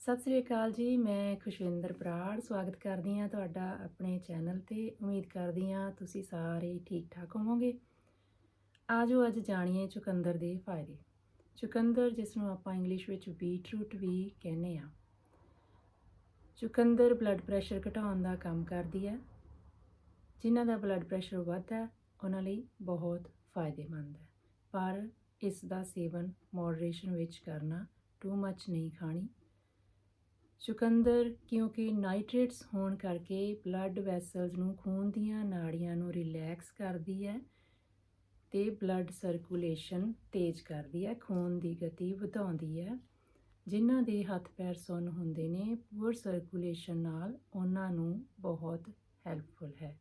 ਸਤਿ ਸ੍ਰੀ ਅਕਾਲ ਜੀ, ਮੈਂ ਖੁਸ਼ਵਿੰਦਰ ਬਰਾੜ ਸਵਾਗਤ ਕਰਦੀ ਹਾਂ ਤੁਹਾਡਾ ਆਪਣੇ ਚੈਨਲ ਤੇ। ਉਮੀਦ ਕਰਦੀ ਹਾਂ ਤੁਸੀਂ ਸਾਰੇ ਠੀਕ ਠਾਕ ਹੋਵੋਗੇ। ਆਜੋ, ਅੱਜ ਜਾਣੀਏ ਚੁਕੰਦਰ ਦੇ ਫਾਇਦੇ। ਚੁਕੰਦਰ, ਜਿਸ ਨੂੰ ਆਪਾਂ ਇੰਗਲਿਸ਼ ਵਿੱਚ ਬੀਟਰੂਟ ਵੀ ਕਹਿੰਦੇ ਆ ਚੁਕੰਦਰ ਬਲੱਡ ਪ੍ਰੈਸ਼ਰ ਘਟਾਉਣ ਦਾ ਕੰਮ ਕਰਦੀ ਹੈ। ਜਿਨ੍ਹਾਂ ਦਾ ਬਲੱਡ ਪ੍ਰੈਸ਼ਰ ਵੱਧਦਾ ਉਹਨਾਂ ਲਈ ਬਹੁਤ ਫਾਇਦੇਮੰਦ ਹੈ। ਪਰ ਇਸ ਦਾ ਸੇਵਨ ਮੋਡਰੇਸ਼ਨ ਵਿੱਚ ਕਰਨਾ ਟੂ ਮੱਚ ਨਹੀਂ ਖਾਣੀ। ਚੁਕੰਦਰ ਕਿਉਂਕਿ ਨਾਈਟ੍ਰੇਟਸ ਹੋਣ ਕਰਕੇ ਬਲੱਡ ਵੈਸਲਸ ਨੂੰ ਖੂਨ ਦੀਆਂ ਨਾੜੀਆਂ ਨੂੰ ਰਿਲੈਕਸ ਕਰਦੀ ਹੈ ਤੇ ਬਲੱਡ ਸਰਕੂਲੇਸ਼ਨ ਤੇਜ਼ ਕਰਦੀ ਹੈ, ਖੂਨ ਦੀ ਗਤੀ ਵਧਾਉਂਦੀ ਹੈ। ਜਿਨ੍ਹਾਂ ਦੇ ਹੱਥ ਪੈਰ ਸੁੰਨ ਹੁੰਦੇ ਨੇ, ਪੂਰ ਸਰਕੂਲੇਸ਼ਨ ਨਾਲ ਉਹਨਾਂ ਨੂੰ ਬਹੁਤ ਹੈਲਪਫੁਲ ਹੈ।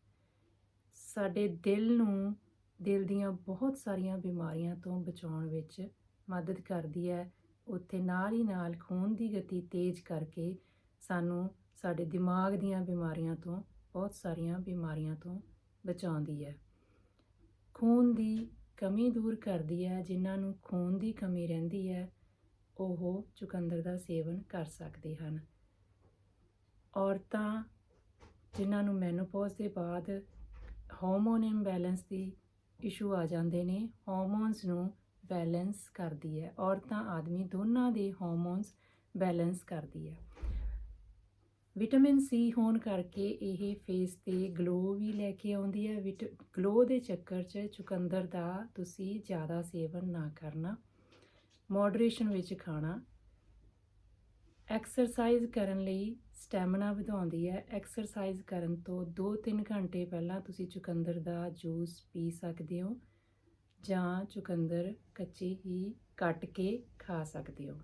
ਸਾਡੇ ਦਿਲ ਨੂੰ, ਦਿਲ ਦੀਆਂ ਬਹੁਤ ਸਾਰੀਆਂ ਬਿਮਾਰੀਆਂ ਤੋਂ ਬਚਾਉਣ ਵਿੱਚ ਮਦਦ ਕਰਦੀ ਹੈ। ਉੱਥੇ ਨਾਲ ਹੀ ਨਾਲ ਖੂਨ ਦੀ ਗਤੀ ਤੇਜ਼ ਕਰਕੇ ਸਾਨੂੰ ਸਾਡੇ ਦਿਮਾਗ ਦੀਆਂ ਬਿਮਾਰੀਆਂ ਤੋਂ, ਬਹੁਤ ਸਾਰੀਆਂ ਬਿਮਾਰੀਆਂ ਤੋਂ ਬਚਾਉਂਦੀ ਹੈ। ਖੂਨ ਦੀ ਕਮੀ ਦੂਰ ਕਰਦੀ ਹੈ, ਜਿਨ੍ਹਾਂ ਨੂੰ ਖੂਨ ਦੀ ਕਮੀ ਰਹਿੰਦੀ ਹੈ, ਉਹ ਚੁਕੰਦਰ ਦਾ ਸੇਵਨ ਕਰ ਸਕਦੇ ਹਨ। ਔਰਤਾਂ ਜਿਨ੍ਹਾਂ ਨੂੰ ਮੈਨੋਪੌਜ਼ ਦੇ ਬਾਅਦ ਹਾਰਮੋਨ ਇੰਬੈਲੈਂਸ ਦੀ ਇਸ਼ੂ ਆ ਜਾਂਦੇ ਨੇ ਹਾਰਮੋਨਸ ਨੂੰ ਬੈਲੈਂਸ ਕਰਦੀ ਹੈ। ਔਰਤਾਂ, ਆਦਮੀ ਦੋਨਾਂ ਦੇ ਹਾਰਮੋਨਸ ਬੈਲੈਂਸ ਕਰਦੀ ਹੈ। ਵਿਟਾਮਿਨ ਸੀ ਹੋਣ ਕਰਕੇ ਇਹ ਫੇਸ ਤੇ ਗਲੋ ਵੀ ਲੈ ਕੇ ਆਉਂਦੀ ਹੈ। ਵਿਟ, ਗਲੋ ਦੇ ਚੱਕਰ 'ਚ ਚੁਕੰਦਰ ਦਾ ਤੁਸੀਂ ਜ਼ਿਆਦਾ ਸੇਵਨ ਨਾ ਕਰਨਾ। ਮੋਡਰੇਸ਼ਨ ਵਿੱਚ ਖਾਣਾ। ਐਕਸਰਸਾਈਜ਼ ਕਰਨ ਲਈ ਸਟੈਮਿਨਾ ਵਧਾਉਂਦੀ ਹੈ। ਐਕਸਰਸਾਈਜ਼ ਕਰਨ ਤੋਂ 2-3 ਘੰਟੇ ਪਹਿਲਾਂ ਤੁਸੀਂ ਚੁਕੰਦਰ ਦਾ ਜੂਸ ਪੀ ਸਕਦੇ ਹੋ। ਜਾਂ ਚੁਕੰਦਰ ਕੱਚੀ ਹੀ ਕੱਟ ਕੇ ਖਾ ਸਕਦੇ ਹੋ।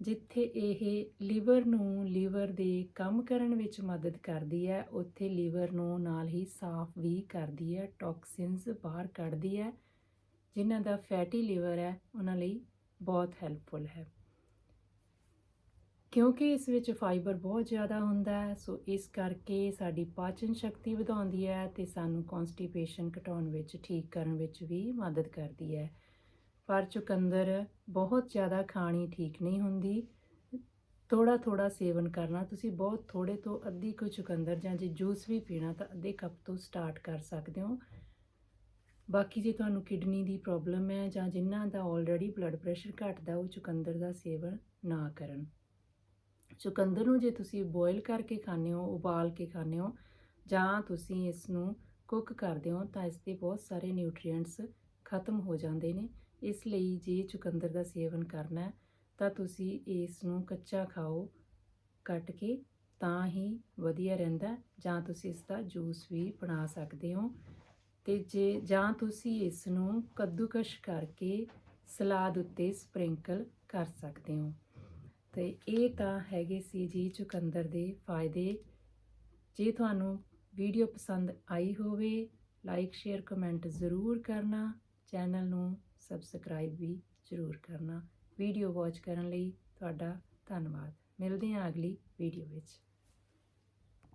ਜਿੱਥੇ ਇਹ ਲੀਵਰ ਨੂੰ ਲੀਵਰ ਦੇ ਕੰਮ ਕਰਨ ਵਿੱਚ ਮਦਦ ਕਰਦੀ ਹੈ, ਉੱਥੇ ਲੀਵਰ ਨੂੰ ਨਾਲ ਹੀ ਸਾਫ਼ ਵੀ ਕਰਦੀ ਹੈ, ਟੌਕਸਿਨਸ ਬਾਹਰ ਕੱਢਦੀ ਹੈ। ਜਿਨ੍ਹਾਂ ਦਾ ਫੈਟੀ ਲੀਵਰ ਹੈ, ਉਹਨਾਂ ਲਈ ਬਹੁਤ ਹੈਲਪਫੁਲ ਹੈ। ਕਿਉਂਕਿ ਇਸ ਵਿੱਚ ਫਾਈਬਰ ਬਹੁਤ ਜ਼ਿਆਦਾ ਹੁੰਦਾ ਹੈ, ਸੋ ਇਸ ਕਰਕੇ ਸਾਡੀ ਪਾਚਨ ਸ਼ਕਤੀ ਵਧਾਉਂਦੀ ਹੈ ਤੇ ਸਾਨੂੰ ਕਨਸਟੀਪੇਸ਼ਨ ਘਟਾਉਣ ਵਿੱਚ, ਠੀਕ ਕਰਨ ਵਿੱਚ ਵੀ ਮਦਦ ਕਰਦੀ ਹੈ। ਪਰ ਚੁਕੰਦਰ ਬਹੁਤ ਜ਼ਿਆਦਾ ਖਾਣੀ ਠੀਕ ਨਹੀਂ ਹੁੰਦੀ। ਥੋੜਾ ਥੋੜਾ ਸੇਵਨ ਕਰਨਾ, ਤੁਸੀਂ ਬਹੁਤ ਥੋੜੇ ਤੋਂ ਅੱਧੀ ਕੁ ਚੁਕੰਦਰ ਜਾਂ ਜੇ ਜੂਸ ਵੀ ਪੀਣਾ ਤਾਂ ਅੱਧੇ ਕੱਪ ਤੋਂ ਸਟਾਰਟ ਕਰ ਸਕਦੇ ਹੋ। ਬਾਕੀ ਜੇ ਤੁਹਾਨੂੰ ਕਿਡਨੀ ਦੀ ਪ੍ਰੋਬਲਮ ਹੈ ਜਾਂ ਜਿਨ੍ਹਾਂ ਦਾ ਆਲਰੇਡੀ ਬਲੱਡ ਪ੍ਰੈਸ਼ਰ ਘਟਦਾ, ਉਹ ਚੁਕੰਦਰ ਦਾ ਸੇਵਨ ਨਾ ਕਰਨ। ਚੁਕੰਦਰ ਨੂੰ ਜੇ ਤੁਸੀਂ ਬੋਇਲ ਕਰਕੇ ਖਾਂਦੇ ਹੋ, ਉਬਾਲ ਕੇ ਖਾਂਦੇ ਹੋ, ਜਾਂ ਤੁਸੀਂ ਇਸ ਨੂੰ ਕੁੱਕ ਕਰਦੇ ਹੋ, ਤਾਂ ਇਸ ਦੇ ਬਹੁਤ ਸਾਰੇ ਨਿਊਟ੍ਰੀਐਂਟਸ ਖਤਮ ਹੋ ਜਾਂਦੇ ਨੇ। ਇਸ ਲਈ ਜੇ ਚੁਕੰਦਰ ਦਾ ਸੇਵਨ ਕਰਨਾ ਹੈ, ਤਾਂ ਤੁਸੀਂ ਇਸ ਨੂੰ ਕੱਚਾ ਖਾਓ, ਕੱਟ ਕੇ ਤਾਂ ਹੀ ਵਧੀਆ ਰਹਿੰਦਾ ਜਾਂ ਤੁਸੀਂ ਇਸ ਦਾ ਜੂਸ ਵੀ ਬਣਾ ਸਕਦੇ ਹੋ। ਤੇ ਜੇ, ਜਾਂ ਤੁਸੀਂ ਇਸ ਨੂੰ ਕੱਦੂਕਸ਼ ਕਰਕੇ ਸਲਾਦ ਉੱਤੇ ਸਪ੍ਰਿੰਕਲ ਕਰ ਸਕਦੇ ਹੋ। ਤੇ ਇਹ ਤਾਂ ਹੈਗੇ ਸੀ ਜੀ ਚੁਕੰਦਰ ਦੇ ਫਾਇਦੇ। ਜੇ ਤੁਹਾਨੂੰ ਵੀਡੀਓ ਪਸੰਦ ਆਈ ਹੋਵੇ ਲਾਈਕ ਸ਼ੇਅਰ ਕਮੈਂਟ ਜ਼ਰੂਰ ਕਰਨਾ। ਚੈਨਲ ਨੂੰ ਸਬਸਕ੍ਰਾਈਬ ਵੀ ਜ਼ਰੂਰ ਕਰਨਾ। ਵੀਡੀਓ ਵਾਚ ਕਰਨ ਲਈ ਤੁਹਾਡਾ ਧੰਨਵਾਦ। ਮਿਲਦੇ ਹਾਂ ਅਗਲੀ ਵੀਡੀਓ ਵਿੱਚ।